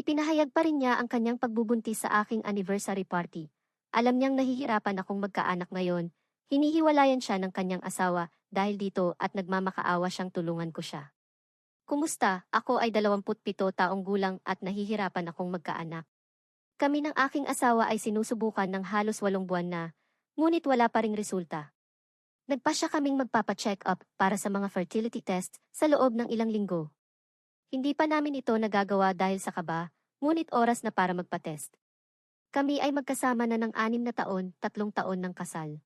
Ipinahayag pa rin niya ang kanyang pagbubuntis sa aking anniversary party. Alam niyang nahihirapan akong magkaanak ngayon. Hinihiwalayan siya ng kanyang asawa dahil dito at nagmamakaawa siyang tulungan ko siya. Kumusta? Ako ay 27 taong gulang at nahihirapan akong magkaanak. Kami ng aking asawa ay sinusubukan ng halos walong buwan na, ngunit wala pa ring resulta. Nagpa siya kaming magpapa-check up para sa mga fertility tests sa loob ng ilang linggo. Hindi pa namin ito nagagawa dahil sa kaba, ngunit oras na para magpa-test. Kami ay magkasama na ng anim na taon, tatlong taon ng kasal.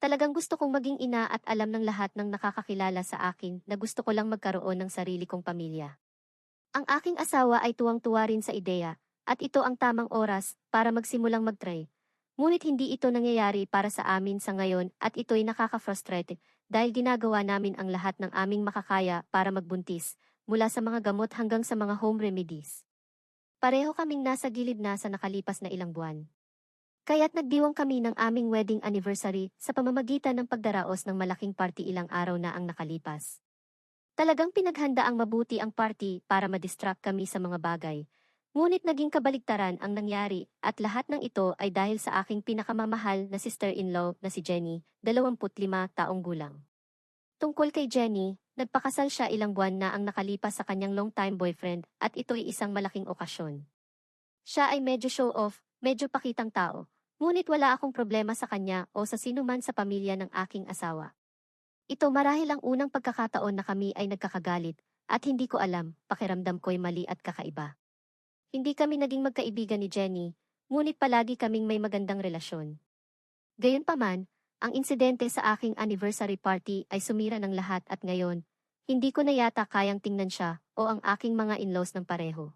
Talagang gusto kong maging ina at alam ng lahat ng nakakakilala sa akin na gusto ko lang magkaroon ng sarili kong pamilya. Ang aking asawa ay tuwang-tuwa rin sa ideya, at ito ang tamang oras para magsimulang mag-try. Ngunit hindi ito nangyayari para sa amin sa ngayon at ito'y nakaka-frustrate dahil ginagawa namin ang lahat ng aming makakaya para magbuntis, mula sa mga gamot hanggang sa mga home remedies. Pareho kaming nasa gilid na sa nakalipas na ilang buwan. Kaya't nagdiwang kami ng aming wedding anniversary sa pamamagitan ng pagdaraos ng malaking party ilang araw na ang nakalipas. Talagang pinaghanda ang mabuti ang party para madistract kami sa mga bagay. Ngunit naging kabaligtaran ang nangyari at lahat ng ito ay dahil sa aking pinakamamahal na sister-in-law na si Jenny, 25 taong gulang. Tungkol kay Jenny, nagpakasal siya ilang buwan na ang nakalipas sa kanyang long-time boyfriend at ito ay isang malaking okasyon. Siya ay medyo show-off, medyo pakitang tao, ngunit wala akong problema sa kanya o sa sinuman sa pamilya ng aking asawa. Ito marahil ang unang pagkakataon na kami ay nagkakagalit at hindi ko alam, pakiramdam ko'y mali at kakaiba. Hindi kami naging magkaibigan ni Jenny, ngunit palagi kaming may magandang relasyon. Gayunpaman, ang insidente sa aking anniversary party ay sumira ng lahat at ngayon, hindi ko na yata kayang tingnan siya o ang aking mga in-laws ng pareho.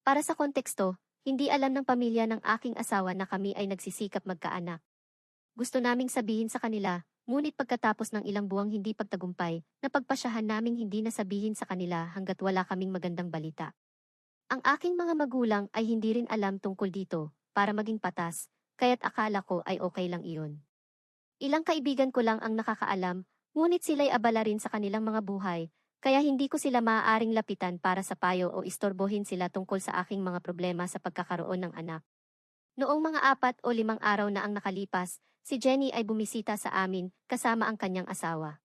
Para sa konteksto, hindi alam ng pamilya ng aking asawa na kami ay nagsisikap magkaanak. Gusto naming sabihin sa kanila, ngunit pagkatapos ng ilang buwang hindi pagtagumpay, napagpasyahan naming hindi na sabihin sa kanila hanggat wala kaming magandang balita. Ang aking mga magulang ay hindi rin alam tungkol dito, para maging patas, kaya't akala ko ay okay lang iyon. Ilang kaibigan ko lang ang nakakaalam, ngunit sila'y abala rin sa kanilang mga buhay, kaya hindi ko sila maaaring lapitan para sa payo o istorbohin sila tungkol sa aking mga problema sa pagkakaroon ng anak. Noong mga apat o limang araw na ang nakalipas, si Jenny ay bumisita sa amin kasama ang kanyang asawa.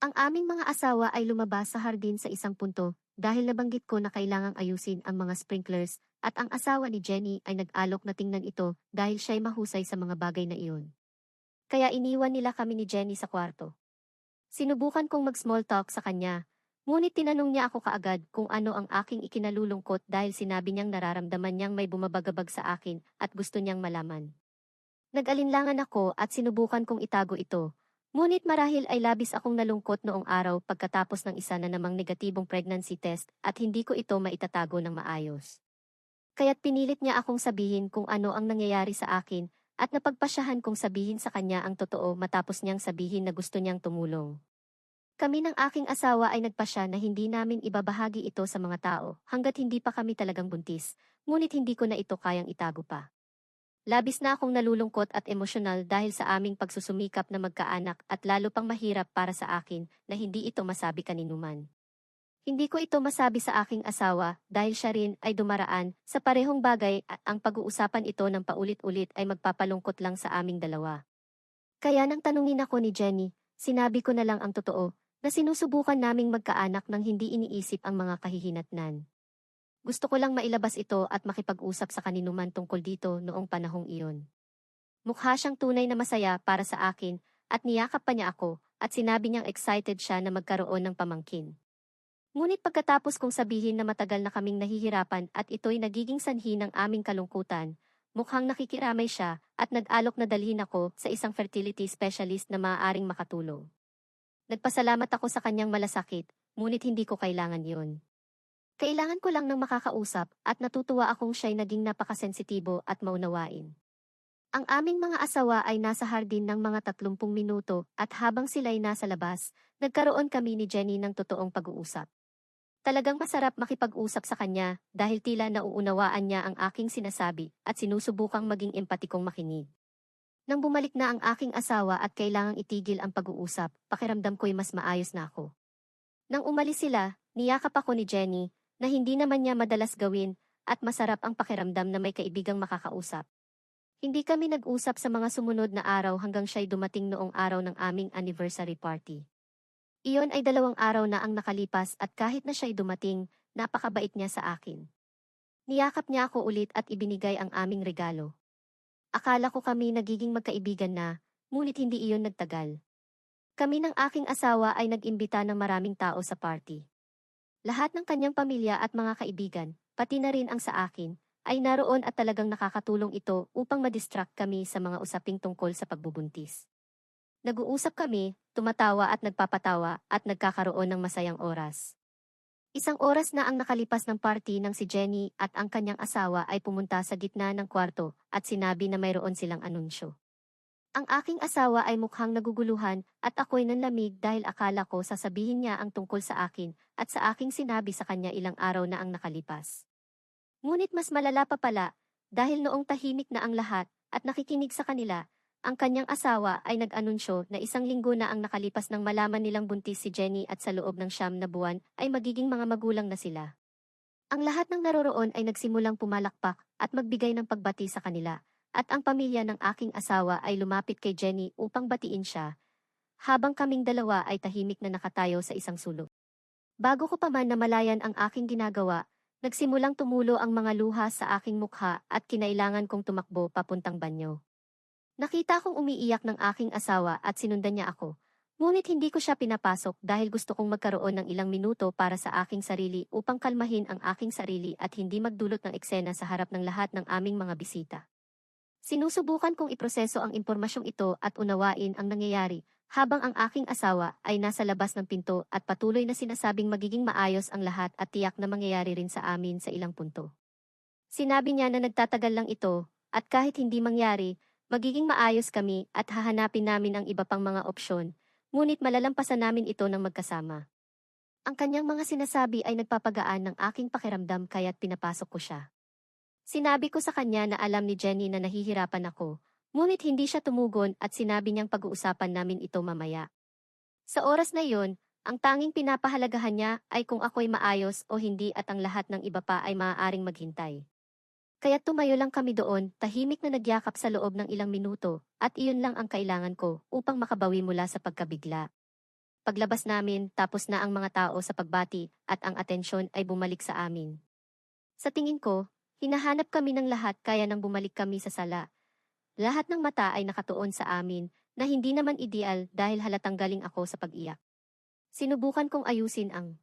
Ang aming mga asawa ay lumabas sa hardin sa isang punto dahil nabanggit ko na kailangang ayusin ang mga sprinklers at ang asawa ni Jenny ay nag-alok na tingnan ito dahil siya'y mahusay sa mga bagay na iyon. Kaya iniwan nila kami ni Jenny sa kwarto. Sinubukan kong mag-small talk sa kanya, ngunit tinanong niya ako kaagad kung ano ang aking ikinalulungkot dahil sinabi niyang nararamdaman niyang may bumabagabag sa akin at gusto niyang malaman. Nag-alinlangan ako at sinubukan kong itago ito, Ngunit marahil ay labis akong nalungkot noong araw pagkatapos ng isa na namang negatibong pregnancy test at hindi ko ito maitatago ng maayos. Kaya't pinilit niya akong sabihin kung ano ang nangyayari sa akin at napagpasyahan kong sabihin sa kanya ang totoo matapos niyang sabihin na gusto niyang tumulong. Kami ng aking asawa ay nagpasya na hindi namin ibabahagi ito sa mga tao hanggat hindi pa kami talagang buntis, ngunit hindi ko na ito kayang itago pa. Labis na akong nalulungkot at emosyonal dahil sa aming pagsusumikap na magkaanak at lalo pang mahirap para sa akin na hindi ito masabi kaninuman. Hindi ko ito masabi sa aking asawa dahil siya rin ay dumaraan sa parehong bagay at ang pag-uusapan ito ng paulit-ulit ay magpapalungkot lang sa aming dalawa. Kaya nang tanungin ako ni Jenny, sinabi ko na lang ang totoo na sinusubukan naming magkaanak nang hindi iniisip ang mga kahihinatnan. Gusto ko lang mailabas ito at makipag-usap sa kaninuman tungkol dito noong panahong iyon. Mukha siyang tunay na masaya para sa akin at niyakap pa niya ako at sinabi niyang excited siya na magkaroon ng pamangkin. Ngunit pagkatapos kong sabihin na matagal na kaming nahihirapan at ito'y nagiging sanhi ng aming kalungkutan, mukhang nakikiramay siya at nag-alok na dalhin ako sa isang fertility specialist na maaaring makatulong. Nagpasalamat ako sa kanyang malasakit, ngunit hindi ko kailangan yon. Kailangan ko lang ng makakausap at natutuwa akong siya'y naging napakasensitibo at maunawain. Ang aming mga asawa ay nasa hardin ng mga 30 minuto at habang sila'y nasa labas, nagkaroon kami ni Jenny ng totoong pag-uusap. Talagang masarap makipag-usap sa kanya dahil tila nauunawaan niya ang aking sinasabi at sinusubukang maging empatikong makinig. Nang bumalik na ang aking asawa at kailangang itigil ang pag-uusap, pakiramdam ko'y mas maayos na ako. Nang umalis sila, niyakap ako ni Jenny na hindi naman niya madalas gawin at masarap ang pakiramdam na may kaibigang makakausap. Hindi kami nag-usap sa mga sumunod na araw hanggang siya'y dumating noong araw ng aming anniversary party. Iyon ay dalawang araw na ang nakalipas at kahit na siya'y dumating, napakabait niya sa akin. Niyakap niya ako ulit at ibinigay ang aming regalo. Akala ko kami nagiging magkaibigan na, ngunit hindi iyon nagtagal. Kami ng aking asawa ay nag-imbita ng maraming tao sa party. Lahat ng kanyang pamilya at mga kaibigan, pati na rin ang sa akin, ay naroon at talagang nakakatulong ito upang madistract kami sa mga usaping tungkol sa pagbubuntis. Nag-uusap kami, tumatawa at nagpapatawa at nagkakaroon ng masayang oras. Isang oras na ang nakalipas ng party ng si Jenny at ang kanyang asawa ay pumunta sa gitna ng kwarto at sinabi na mayroon silang anunsyo. Ang aking asawa ay mukhang naguguluhan at ako'y nanlamig dahil akala ko sasabihin niya ang tungkol sa akin at sa aking sinabi sa kanya ilang araw na ang nakalipas. Ngunit mas malala pa pala, dahil noong tahimik na ang lahat at nakikinig sa kanila, ang kanyang asawa ay nag-anunsyo na isang linggo na ang nakalipas nang malaman nilang buntis si Jenny at sa loob ng siyam na buwan ay magiging mga magulang na sila. Ang lahat ng naroroon ay nagsimulang pumalakpak at magbigay ng pagbati sa kanila, at ang pamilya ng aking asawa ay lumapit kay Jenny upang batiin siya, habang kaming dalawa ay tahimik na nakatayo sa isang sulok. Bago ko pa man namalayan ang aking ginagawa, nagsimulang tumulo ang mga luha sa aking mukha at kinailangan kong tumakbo papuntang banyo. Nakita kong umiiyak ng aking asawa at sinundan niya ako. Ngunit hindi ko siya pinapasok dahil gusto kong magkaroon ng ilang minuto para sa aking sarili upang kalmahin ang aking sarili at hindi magdulot ng eksena sa harap ng lahat ng aming mga bisita. Sinusubukan kong iproseso ang impormasyong ito at unawain ang nangyayari habang ang aking asawa ay nasa labas ng pinto at patuloy na sinasabing magiging maayos ang lahat at tiyak na mangyayari rin sa amin sa ilang punto. Sinabi niya na nagtatagal lang ito at kahit hindi mangyari, magiging maayos kami at hahanapin namin ang iba pang mga opsyon, ngunit malalampasan namin ito ng magkasama. Ang kanyang mga sinasabi ay nagpapagaan ng aking pakiramdam kaya't pinapasok ko siya. Sinabi ko sa kanya na alam ni Jenny na nahihirapan ako, ngunit hindi siya tumugon at sinabi niyang pag-uusapan namin ito mamaya. Sa oras na iyon, ang tanging pinapahalagahan niya ay kung ako'y maayos o hindi at ang lahat ng iba pa ay maaaring maghintay. Kaya tumayo lang kami doon, tahimik na nagyakap sa loob ng ilang minuto, at iyon lang ang kailangan ko upang makabawi mula sa pagkabigla. Paglabas namin, tapos na ang mga tao sa pagbati, at ang atensyon ay bumalik sa amin. Sa tingin ko, hinahanap kami ng lahat kaya nang bumalik kami sa sala. Lahat ng mata ay nakatuon sa amin, na hindi naman ideal dahil halatang galing ako sa pag-iyak. Sinubukan kong ayusin ang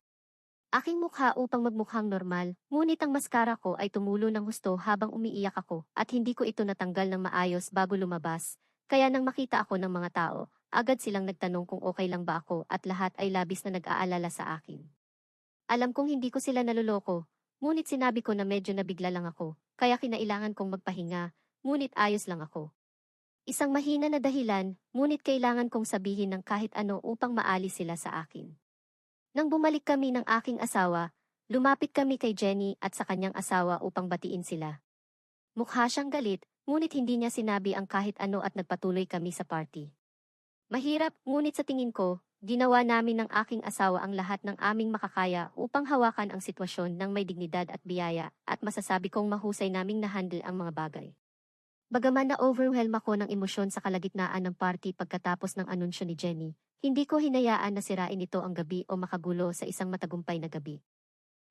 aking mukha upang magmukhang normal, ngunit ang maskara ko ay tumulo ng husto habang umiiyak ako at hindi ko ito natanggal ng maayos bago lumabas. Kaya nang makita ako ng mga tao, agad silang nagtanong kung okay lang ba ako at lahat ay labis na nag-aalala sa akin. Alam kong hindi ko sila naluloko, ngunit sinabi ko na medyo nabigla lang ako, kaya kinailangan kong magpahinga, ngunit ayos lang ako. Isang mahina na dahilan, ngunit kailangan kong sabihin ng kahit ano upang maalis sila sa akin. Nang bumalik kami ng aking asawa, lumapit kami kay Jenny at sa kanyang asawa upang batiin sila. Mukha siyang galit, ngunit hindi niya sinabi ang kahit ano at nagpatuloy kami sa party. Mahirap, ngunit sa tingin ko, ginawa namin ng aking asawa ang lahat ng aming makakaya upang hawakan ang sitwasyon ng may dignidad at biyaya at masasabi kong mahusay naming nahandle ang mga bagay. Bagaman na-overwhelm ako ng emosyon sa kalagitnaan ng party pagkatapos ng anunsyo ni Jenny, hindi ko hinayaan na sirain ito ang gabi o makagulo sa isang matagumpay na gabi.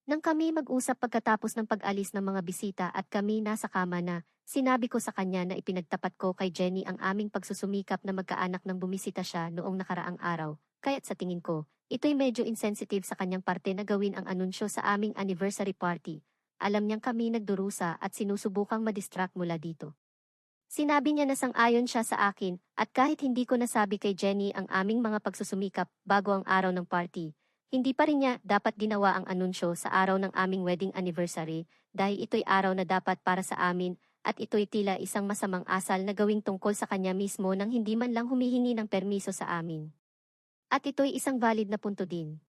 Nang kami mag-usap pagkatapos ng pag-alis ng mga bisita at kami nasa kama na, sinabi ko sa kanya na ipinagtapat ko kay Jenny ang aming pagsusumikap na magkaanak nang bumisita siya noong nakaraang araw, kaya't sa tingin ko, ito'y medyo insensitive sa kanyang parte na gawin ang anunsyo sa aming anniversary party. Alam niyang kami nagdurusa at sinusubukang madistract mula dito. Sinabi niya na sang-ayon siya sa akin at kahit hindi ko nasabi kay Jenny ang aming mga pagsusumikap bago ang araw ng party, hindi pa rin niya dapat ginawa ang anunsyo sa araw ng aming wedding anniversary dahil ito'y araw na dapat para sa amin at ito'y tila isang masamang asal na gawing tungkol sa kanya mismo nang hindi man lang humihingi ng permiso sa amin. At ito'y isang valid na punto din.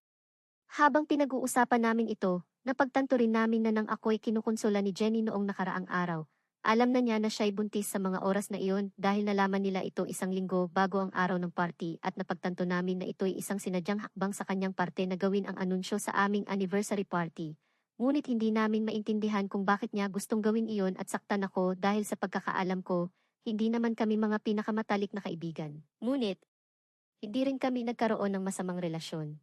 Habang pinag-uusapan namin ito, napagtanto rin namin na nang ako'y kinukonsola ni Jenny noong nakaraang araw, alam na niya na siya'y buntis sa mga oras na iyon dahil nalaman nila ito isang linggo bago ang araw ng party at napagtanto namin na ito'y isang sinadyang hakbang sa kanyang parte na gawin ang anunsyo sa aming anniversary party. ngunit hindi namin maintindihan kung bakit niya gustong gawin iyon at saktan ako dahil sa pagkakaalam ko, hindi naman kami mga pinakamatalik na kaibigan. Ngunit, hindi rin kami nagkaroon ng masamang relasyon.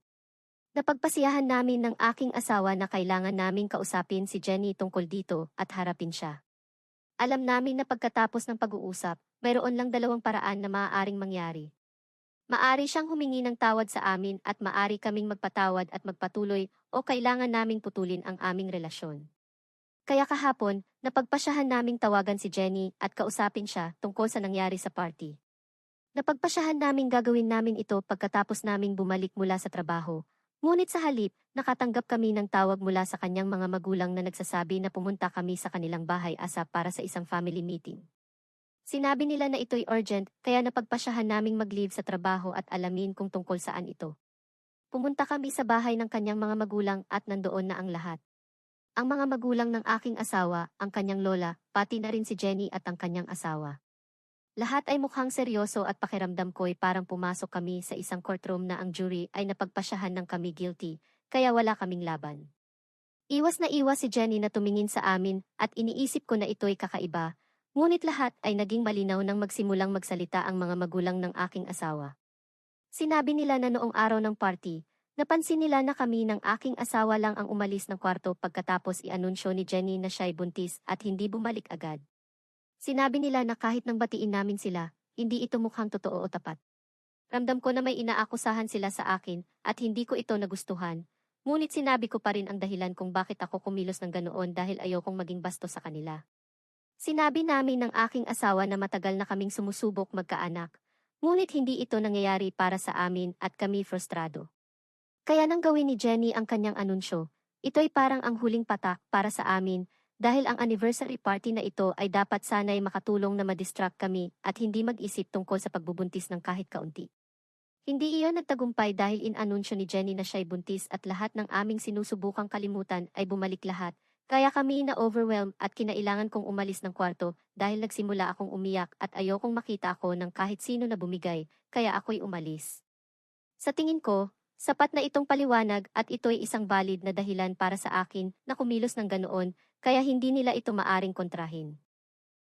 Napagpasiyahan namin ng aking asawa na kailangan naming kausapin si Jenny tungkol dito at harapin siya. Alam namin na pagkatapos ng pag-uusap, mayroon lang dalawang paraan na maaaring mangyari. Maari siyang humingi ng tawad sa amin at maari kaming magpatawad at magpatuloy o kailangan naming putulin ang aming relasyon. Kaya kahapon, napagpasyahan naming tawagan si Jenny at kausapin siya tungkol sa nangyari sa party. Napagpasyahan naming gagawin namin ito pagkatapos naming bumalik mula sa trabaho. Ngunit sa halip, nakatanggap kami ng tawag mula sa kanyang mga magulang na nagsasabi na pumunta kami sa kanilang bahay asa para sa isang family meeting. Sinabi nila na ito'y urgent, kaya napagpasyahan naming mag-leave sa trabaho at alamin kung tungkol saan ito. Pumunta kami sa bahay ng kanyang mga magulang at nandoon na ang lahat. Ang mga magulang ng aking asawa, ang kanyang lola, pati na rin si Jenny at ang kanyang asawa. Lahat ay mukhang seryoso at pakiramdam ko'y parang pumasok kami sa isang courtroom na ang jury ay napagpasyahan ng kami guilty, kaya wala kaming laban. Iwas na iwas si Jenny na tumingin sa amin at iniisip ko na ito'y kakaiba, ngunit lahat ay naging malinaw nang magsimulang magsalita ang mga magulang ng aking asawa. Sinabi nila na noong araw ng party, napansin nila na kami ng aking asawa lang ang umalis ng kwarto pagkatapos i-anunsyo ni Jenny na siya'y buntis at hindi bumalik agad. Sinabi nila na kahit nang batiin namin sila, hindi ito mukhang totoo o tapat. Ramdam ko na may inaakusahan sila sa akin at hindi ko ito nagustuhan. Ngunit sinabi ko pa rin ang dahilan kung bakit ako kumilos ng ganoon dahil ayokong maging basto sa kanila. Sinabi namin ng aking asawa na matagal na kaming sumusubok magkaanak. Ngunit hindi ito nangyayari para sa amin at kami frustrado. Kaya nang gawin ni Jenny ang kanyang anunsyo, ito'y parang ang huling patak para sa amin dahil ang anniversary party na ito ay dapat sanay makatulong na madistract kami at hindi mag-isip tungkol sa pagbubuntis ng kahit kaunti. Hindi iyon nagtagumpay dahil inanunsyo ni Jenny na siya'y buntis at lahat ng aming sinusubukang kalimutan ay bumalik lahat, kaya kami na-overwhelm at kinailangan kong umalis ng kwarto dahil nagsimula akong umiyak at ayokong makita ako ng kahit sino na bumigay, kaya ako'y umalis. Sa tingin ko, sapat na itong paliwanag at ito'y isang valid na dahilan para sa akin na kumilos ng ganoon kaya hindi nila ito maaring kontrahin.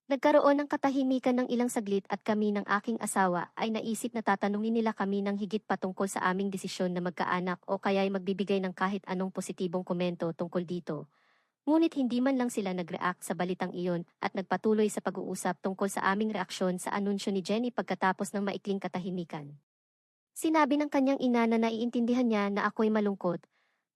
Nagkaroon ng katahimikan ng ilang saglit at kami ng aking asawa ay naisip na tatanungin nila kami ng higit patungkol sa aming desisyon na magkaanak o kaya'y magbibigay ng kahit anong positibong komento tungkol dito. Ngunit hindi man lang sila nag-react sa balitang iyon at nagpatuloy sa pag-uusap tungkol sa aming reaksyon sa anunsyo ni Jenny pagkatapos ng maikling katahimikan. Sinabi ng kanyang ina na naiintindihan niya na ako'y malungkot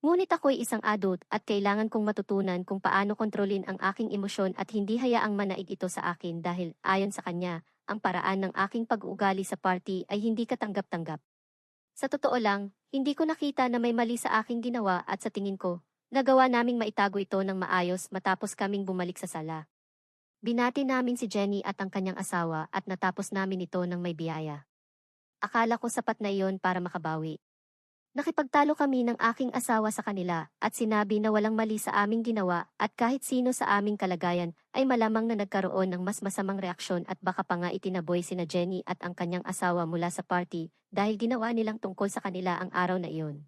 Ngunit ako'y isang adult at kailangan kong matutunan kung paano kontrolin ang aking emosyon at hindi hayaang manaig ito sa akin dahil, ayon sa kanya, ang paraan ng aking pag-uugali sa party ay hindi katanggap-tanggap. Sa totoo lang, hindi ko nakita na may mali sa aking ginawa at sa tingin ko, nagawa naming maitago ito ng maayos matapos kaming bumalik sa sala. Binati namin si Jenny at ang kanyang asawa at natapos namin ito ng may biyaya. Akala ko sapat na iyon para makabawi. Nakipagtalo kami ng aking asawa sa kanila at sinabi na walang mali sa aming ginawa at kahit sino sa aming kalagayan ay malamang na nagkaroon ng mas masamang reaksyon at baka pa nga itinaboy sina Jenny at ang kanyang asawa mula sa party dahil ginawa nilang tungkol sa kanila ang araw na iyon.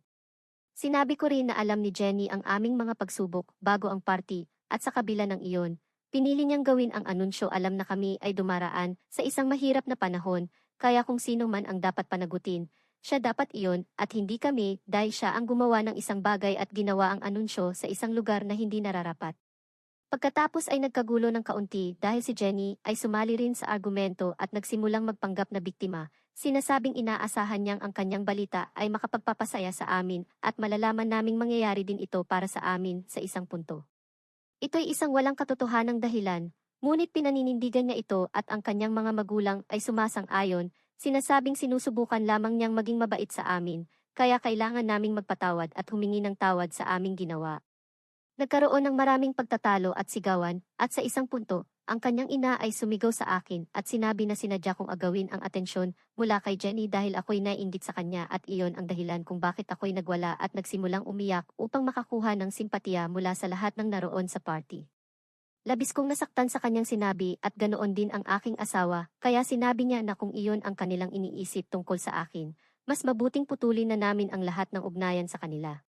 Sinabi ko rin na alam ni Jenny ang aming mga pagsubok bago ang party at sa kabila ng iyon, pinili niyang gawin ang anunsyo alam na kami ay dumaraan sa isang mahirap na panahon kaya kung sino man ang dapat panagutin, siya dapat iyon at hindi kami dahil siya ang gumawa ng isang bagay at ginawa ang anunsyo sa isang lugar na hindi nararapat. Pagkatapos ay nagkagulo ng kaunti dahil si Jenny ay sumali rin sa argumento at nagsimulang magpanggap na biktima, sinasabing inaasahan niyang ang kanyang balita ay makapagpapasaya sa amin at malalaman naming mangyayari din ito para sa amin sa isang punto. Ito'y isang walang katotohanang dahilan, ngunit pinaninindigan niya ito at ang kanyang mga magulang ay sumasang-ayon Sinasabing sinusubukan lamang niyang maging mabait sa amin, kaya kailangan naming magpatawad at humingi ng tawad sa aming ginawa. Nagkaroon ng maraming pagtatalo at sigawan, at sa isang punto, ang kanyang ina ay sumigaw sa akin at sinabi na sinadya kong agawin ang atensyon mula kay Jenny dahil ako'y naiinggit sa kanya at iyon ang dahilan kung bakit ako'y nagwala at nagsimulang umiyak upang makakuha ng simpatiya mula sa lahat ng naroon sa party. Labis kong nasaktan sa kanyang sinabi at ganoon din ang aking asawa, kaya sinabi niya na kung iyon ang kanilang iniisip tungkol sa akin, mas mabuting putulin na namin ang lahat ng ugnayan sa kanila.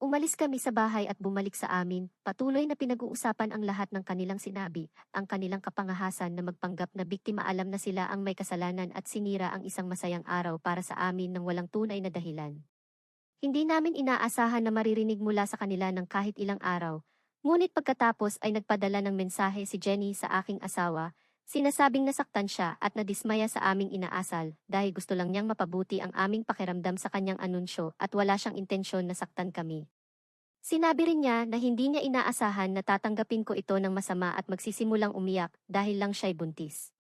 Umalis kami sa bahay at bumalik sa amin, patuloy na pinag-uusapan ang lahat ng kanilang sinabi, ang kanilang kapangahasan na magpanggap na biktima alam na sila ang may kasalanan at sinira ang isang masayang araw para sa amin ng walang tunay na dahilan. Hindi namin inaasahan na maririnig mula sa kanila ng kahit ilang araw, ngunit pagkatapos ay nagpadala ng mensahe si Jenny sa aking asawa, sinasabing nasaktan siya at nadismaya sa aming inaasal dahil gusto lang niyang mapabuti ang aming pakiramdam sa kanyang anunsyo at wala siyang intensyon na saktan kami. Sinabi rin niya na hindi niya inaasahan na tatanggapin ko ito ng masama at magsisimulang umiyak dahil lang siya'y buntis.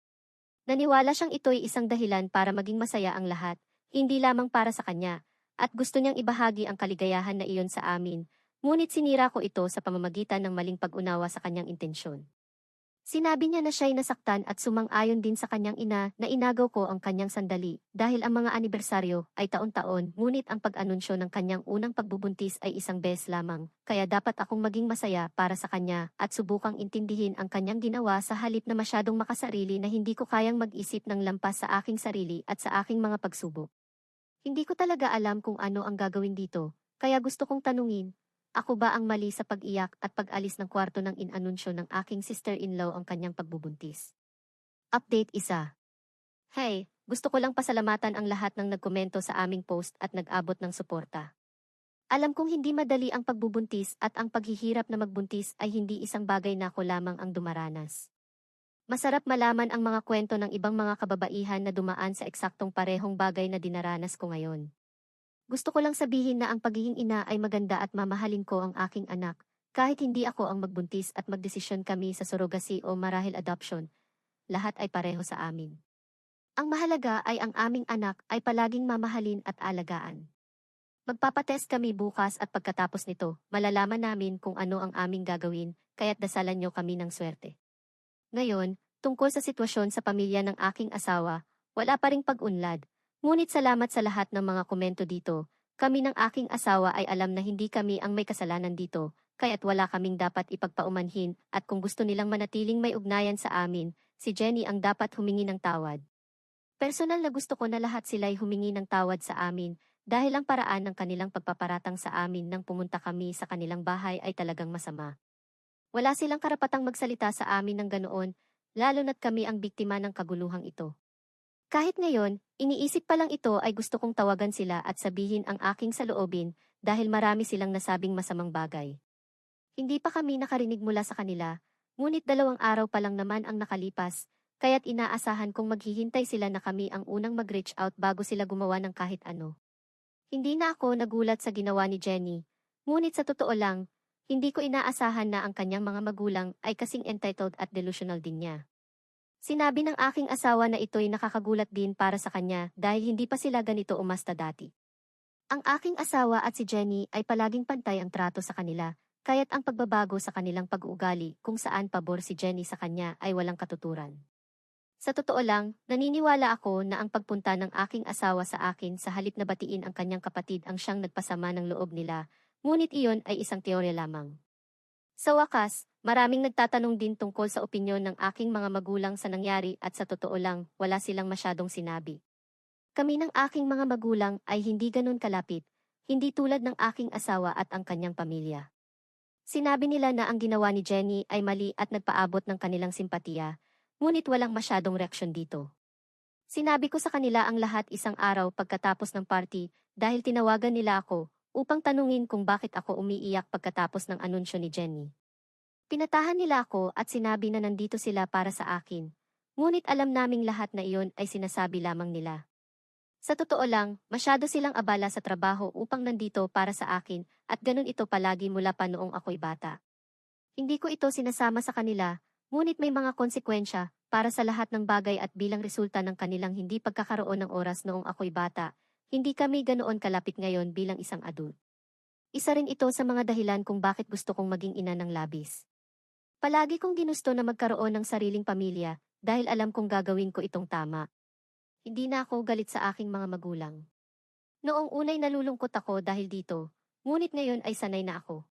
Naniwala siyang ito'y isang dahilan para maging masaya ang lahat, hindi lamang para sa kanya, at gusto niyang ibahagi ang kaligayahan na iyon sa amin, ngunit sinira ko ito sa pamamagitan ng maling pag-unawa sa kanyang intensyon. Sinabi niya na siya'y nasaktan at sumang-ayon din sa kanyang ina na inagaw ko ang kanyang sandali dahil ang mga anibersaryo ay taon-taon ngunit ang pag-anunsyo ng kanyang unang pagbubuntis ay isang beses lamang kaya dapat akong maging masaya para sa kanya at subukang intindihin ang kanyang ginawa sa halip na masyadong makasarili na hindi ko kayang mag-isip ng lampas sa aking sarili at sa aking mga pagsubok. Hindi ko talaga alam kung ano ang gagawin dito, kaya gusto kong tanungin, ako ba ang mali sa pag-iyak at pag-alis ng kwarto ng inanunsyo ng aking sister-in-law ang kanyang pagbubuntis? Update isa. Hey, gusto ko lang pasalamatan ang lahat ng nagkomento sa aming post at nag-abot ng suporta. Alam kong hindi madali ang pagbubuntis at ang paghihirap na magbuntis ay hindi isang bagay na ako lamang ang dumaranas. Masarap malaman ang mga kwento ng ibang mga kababaihan na dumaan sa eksaktong parehong bagay na dinaranas ko ngayon. Gusto ko lang sabihin na ang pagiging ina ay maganda at mamahalin ko ang aking anak, kahit hindi ako ang magbuntis at magdesisyon kami sa surrogacy o marahil adoption. Lahat ay pareho sa amin. Ang mahalaga ay ang aming anak ay palaging mamahalin at alagaan. Magpapatest kami bukas at pagkatapos nito, malalaman namin kung ano ang aming gagawin, kaya't dasalan niyo kami ng swerte. Ngayon, tungkol sa sitwasyon sa pamilya ng aking asawa, wala pa ring pag-unlad, Ngunit salamat sa lahat ng mga komento dito. Kami ng aking asawa ay alam na hindi kami ang may kasalanan dito, kaya't wala kaming dapat ipagpaumanhin at kung gusto nilang manatiling may ugnayan sa amin, si Jenny ang dapat humingi ng tawad. Personal na gusto ko na lahat sila'y humingi ng tawad sa amin dahil ang paraan ng kanilang pagpaparatang sa amin nang pumunta kami sa kanilang bahay ay talagang masama. Wala silang karapatang magsalita sa amin ng ganoon, lalo na't kami ang biktima ng kaguluhang ito. Kahit ngayon, iniisip pa lang ito ay gusto kong tawagan sila at sabihin ang aking saloobin dahil marami silang nasabing masamang bagay. Hindi pa kami nakarinig mula sa kanila, ngunit dalawang araw pa lang naman ang nakalipas, kaya't inaasahan kong maghihintay sila na kami ang unang mag-reach out bago sila gumawa ng kahit ano. Hindi na ako nagulat sa ginawa ni Jenny, ngunit sa totoo lang, hindi ko inaasahan na ang kanyang mga magulang ay kasing entitled at delusional din niya. Sinabi ng aking asawa na ito'y nakakagulat din para sa kanya dahil hindi pa sila ganito umasta dati. Ang aking asawa at si Jenny ay palaging pantay ang trato sa kanila, kaya't ang pagbabago sa kanilang pag-uugali kung saan pabor si Jenny sa kanya ay walang katuturan. Sa totoo lang, naniniwala ako na ang pagpunta ng aking asawa sa akin sa halip na batiin ang kanyang kapatid ang siyang nagpasama ng loob nila, ngunit iyon ay isang teorya lamang. Sa wakas, maraming nagtatanong din tungkol sa opinyon ng aking mga magulang sa nangyari at sa totoo lang, wala silang masyadong sinabi. Kami ng aking mga magulang ay hindi ganun kalapit, hindi tulad ng aking asawa at ang kanyang pamilya. Sinabi nila na ang ginawa ni Jenny ay mali at nagpaabot ng kanilang simpatiya, ngunit walang masyadong reaksyon dito. Sinabi ko sa kanila ang lahat isang araw pagkatapos ng party dahil tinawagan nila ako upang tanungin kung bakit ako umiiyak pagkatapos ng anunsyo ni Jenny. Pinatahan nila ako at sinabi na nandito sila para sa akin, ngunit alam naming lahat na iyon ay sinasabi lamang nila. Sa totoo lang, masyado silang abala sa trabaho upang nandito para sa akin at ganun ito palagi mula pa noong ako'y bata. Hindi ko ito sinasama sa kanila, ngunit may mga konsekwensya para sa lahat ng bagay at bilang resulta ng kanilang hindi pagkakaroon ng oras noong ako'y bata, hindi kami ganoon kalapit ngayon bilang isang adult. Isa rin ito sa mga dahilan kung bakit gusto kong maging ina ng labis. Palagi kong ginusto na magkaroon ng sariling pamilya dahil alam kong gagawin ko itong tama. Hindi na ako galit sa aking mga magulang. Noong unay nalulungkot ako dahil dito, ngunit ngayon ay sanay na ako.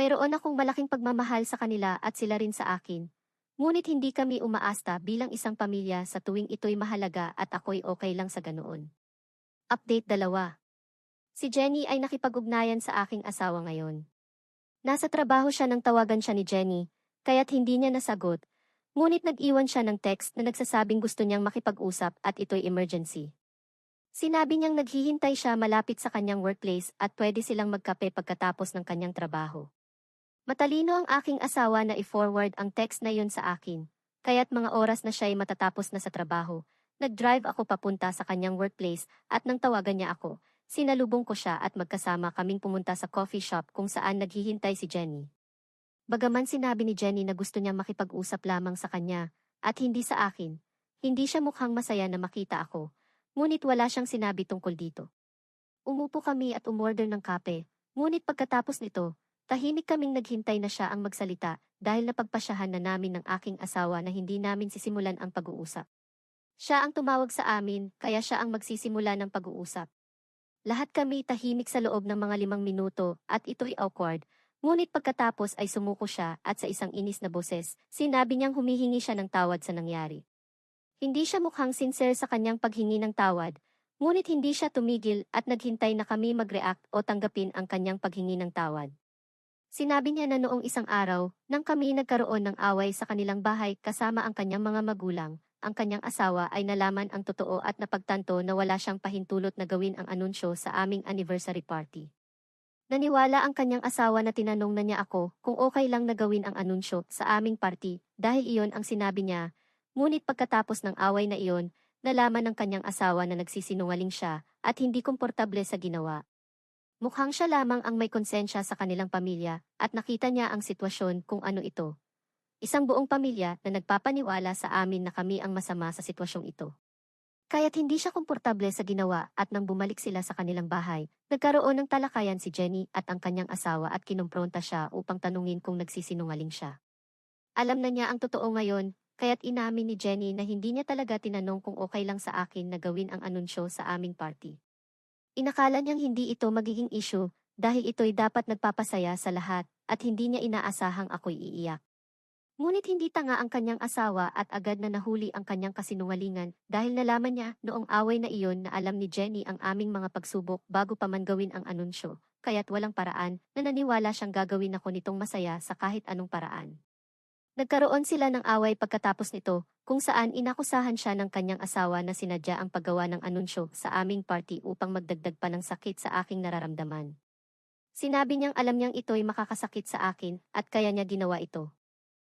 Mayroon akong malaking pagmamahal sa kanila at sila rin sa akin. Ngunit hindi kami umaasta bilang isang pamilya sa tuwing ito'y mahalaga at ako'y okay lang sa ganoon. Update 2. Si Jenny ay nakipag-ugnayan sa aking asawa ngayon. Nasa trabaho siya nang tawagan siya ni Jenny, kaya't hindi niya nasagot. Ngunit nag-iwan siya ng text na nagsasabing gusto niyang makipag-usap at ito'y emergency. Sinabi niyang naghihintay siya malapit sa kanyang workplace at pwede silang magkape pagkatapos ng kanyang trabaho. Matalino ang aking asawa na i-forward ang text na yun sa akin, kaya't mga oras na siya ay matatapos na sa trabaho, nag-drive ako papunta sa kanyang workplace at nang tawagan niya ako, sinalubong ko siya at magkasama kaming pumunta sa coffee shop kung saan naghihintay si Jenny. Bagaman sinabi ni Jenny na gusto niya makipag-usap lamang sa kanya, at hindi sa akin, hindi siya mukhang masaya na makita ako, ngunit wala siyang sinabi tungkol dito. Umupo kami at umorder ng kape, ngunit pagkatapos nito, tahimik kaming naghintay na siya ang magsalita dahil napagpasyahan na namin ng aking asawa na hindi namin sisimulan ang pag-uusap. Siya ang tumawag sa amin, kaya siya ang magsisimula ng pag-uusap. Lahat kami tahimik sa loob ng mga limang minuto at ito'y awkward, ngunit pagkatapos ay sumuko siya at sa isang inis na boses, sinabi niyang humihingi siya ng tawad sa nangyari. Hindi siya mukhang sincere sa kanyang paghingi ng tawad, ngunit hindi siya tumigil at naghintay na kami mag-react o tanggapin ang kanyang paghingi ng tawad. Sinabi niya na noong isang araw, nang kami nagkaroon ng away sa kanilang bahay kasama ang kanyang mga magulang, ang kanyang asawa ay nalaman ang totoo at napagtanto na wala siyang pahintulot na gawin ang anunsyo sa aming anniversary party. Naniwala ang kanyang asawa na tinanong na niya ako kung okay lang na gawin ang anunsyo sa aming party dahil iyon ang sinabi niya, ngunit pagkatapos ng away na iyon, nalaman ng kanyang asawa na nagsisinungaling siya at hindi komportable sa ginawa. Mukhang siya lamang ang may konsensya sa kanilang pamilya at nakita niya ang sitwasyon kung ano ito. Isang buong pamilya na nagpapaniwala sa amin na kami ang masama sa sitwasyong ito. Kaya't hindi siya komportable sa ginawa at nang bumalik sila sa kanilang bahay, nagkaroon ng talakayan si Jenny at ang kanyang asawa at kinumpronta siya upang tanungin kung nagsisinungaling siya. Alam na niya ang totoo ngayon, kaya't inamin ni Jenny na hindi niya talaga tinanong kung okay lang sa akin na gawin ang anunsyo sa aming party. Inakala niyang hindi ito magiging issue dahil ito'y dapat nagpapasaya sa lahat at hindi niya inaasahang ako'y iiyak. Ngunit hindi tanga ang kanyang asawa at agad na nahuli ang kanyang kasinungalingan dahil nalaman niya noong away na iyon na alam ni Jenny ang aming mga pagsubok bago pa man gawin ang anunsyo, kaya't walang paraan na naniwala siyang gagawin ako nitong masaya sa kahit anong paraan. Nagkaroon sila ng away pagkatapos nito, kung saan inakusahan siya ng kanyang asawa na sinadya ang paggawa ng anunsyo sa aming party upang magdagdag pa ng sakit sa aking nararamdaman. Sinabi niyang alam niyang ito'y makakasakit sa akin at kaya niya ginawa ito.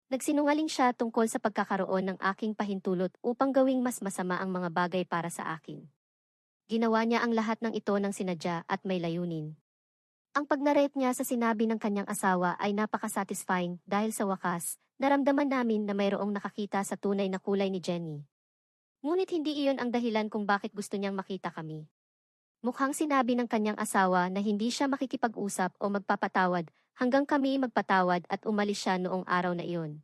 Nagsinungaling siya tungkol sa pagkakaroon ng aking pahintulot upang gawing mas masama ang mga bagay para sa akin. Ginawa niya ang lahat ng ito ng sinadya at may layunin. Ang pagnarate niya sa sinabi ng kanyang asawa ay napaka-satisfying dahil sa wakas, naramdaman namin na mayroong nakakita sa tunay na kulay ni Jenny. Ngunit hindi iyon ang dahilan kung bakit gusto niyang makita kami. Mukhang sinabi ng kanyang asawa na hindi siya makikipag-usap o magpapatawad hanggang kami magpatawad at umalis siya noong araw na iyon.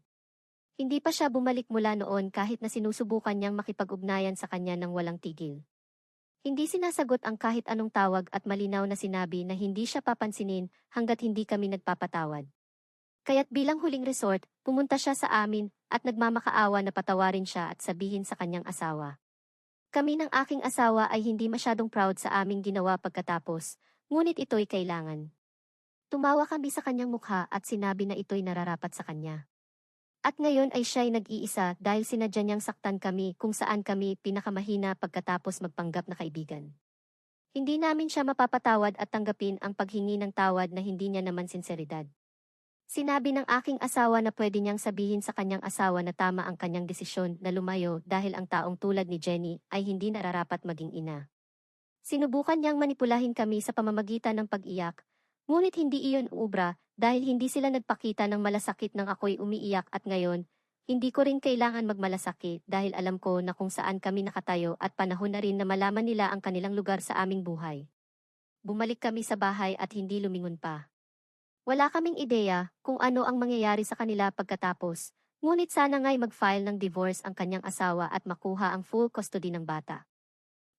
Hindi pa siya bumalik mula noon kahit na sinusubukan niyang makipag-ugnayan sa kanya ng walang tigil. Hindi sinasagot ang kahit anong tawag at malinaw na sinabi na hindi siya papansinin hanggat hindi kami nagpapatawad. Kaya't bilang huling resort, pumunta siya sa amin at nagmamakaawa na patawarin siya at sabihin sa kanyang asawa. Kami ng aking asawa ay hindi masyadong proud sa aming ginawa pagkatapos, ngunit ito'y kailangan. Tumawa kami sa kanyang mukha at sinabi na ito'y nararapat sa kanya. At ngayon ay siya'y nag-iisa dahil sinadya niyang saktan kami kung saan kami pinakamahina pagkatapos magpanggap na kaibigan. Hindi namin siya mapapatawad at tanggapin ang paghingi ng tawad na hindi niya naman sinseridad. Sinabi ng aking asawa na pwede niyang sabihin sa kanyang asawa na tama ang kanyang desisyon na lumayo dahil ang taong tulad ni Jenny ay hindi nararapat maging ina. Sinubukan niyang manipulahin kami sa pamamagitan ng pag-iyak, ngunit hindi iyon ubra dahil hindi sila nagpakita ng malasakit nang ako'y umiiyak at ngayon, hindi ko rin kailangan magmalasakit dahil alam ko na kung saan kami nakatayo at panahon na rin na malaman nila ang kanilang lugar sa aming buhay. Bumalik kami sa bahay at hindi lumingon pa. Wala kaming ideya kung ano ang mangyayari sa kanila pagkatapos, ngunit sana nga'y mag-file ng divorce ang kanyang asawa at makuha ang full custody ng bata.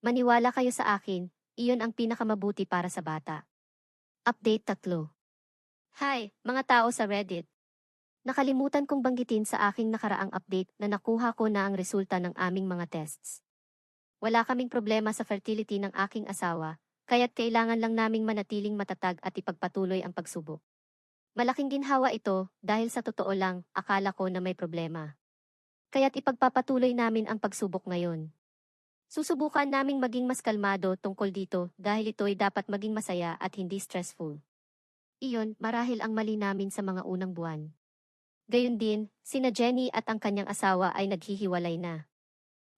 Maniwala kayo sa akin, iyon ang pinakamabuti para sa bata. Update 3 Hi, mga tao sa Reddit. Nakalimutan kong banggitin sa aking nakaraang update na nakuha ko na ang resulta ng aming mga tests. Wala kaming problema sa fertility ng aking asawa, kaya't kailangan lang naming manatiling matatag at ipagpatuloy ang pagsubok. Malaking ginhawa ito dahil sa totoo lang, akala ko na may problema. Kaya't ipagpapatuloy namin ang pagsubok ngayon. Susubukan naming maging mas kalmado tungkol dito dahil ito'y dapat maging masaya at hindi stressful. Iyon, marahil ang mali namin sa mga unang buwan. Gayun din, sina Jenny at ang kanyang asawa ay naghihiwalay na.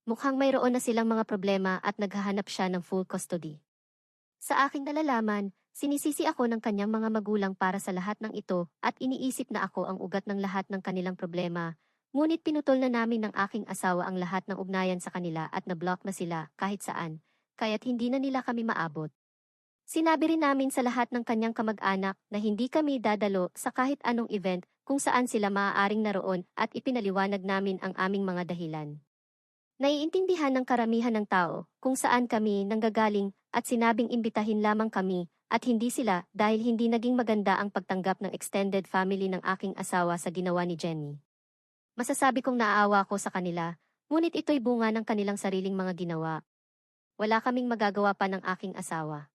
Mukhang mayroon na silang mga problema at naghahanap siya ng full custody. Sa aking nalalaman, sinisisi ako ng kanyang mga magulang para sa lahat ng ito at iniisip na ako ang ugat ng lahat ng kanilang problema. Ngunit pinutol na namin ng aking asawa ang lahat ng ugnayan sa kanila at na-block na sila kahit saan, kaya't hindi na nila kami maabot. Sinabi rin namin sa lahat ng kanyang kamag-anak na hindi kami dadalo sa kahit anong event kung saan sila maaaring naroon at ipinaliwanag namin ang aming mga dahilan. Naiintindihan ng karamihan ng tao kung saan kami nanggagaling at sinabing imbitahin lamang kami at hindi sila dahil hindi naging maganda ang pagtanggap ng extended family ng aking asawa sa ginawa ni Jenny. Masasabi kong naaawa ko sa kanila, ngunit ito'y bunga ng kanilang sariling mga ginawa. Wala kaming magagawa pa ng aking asawa.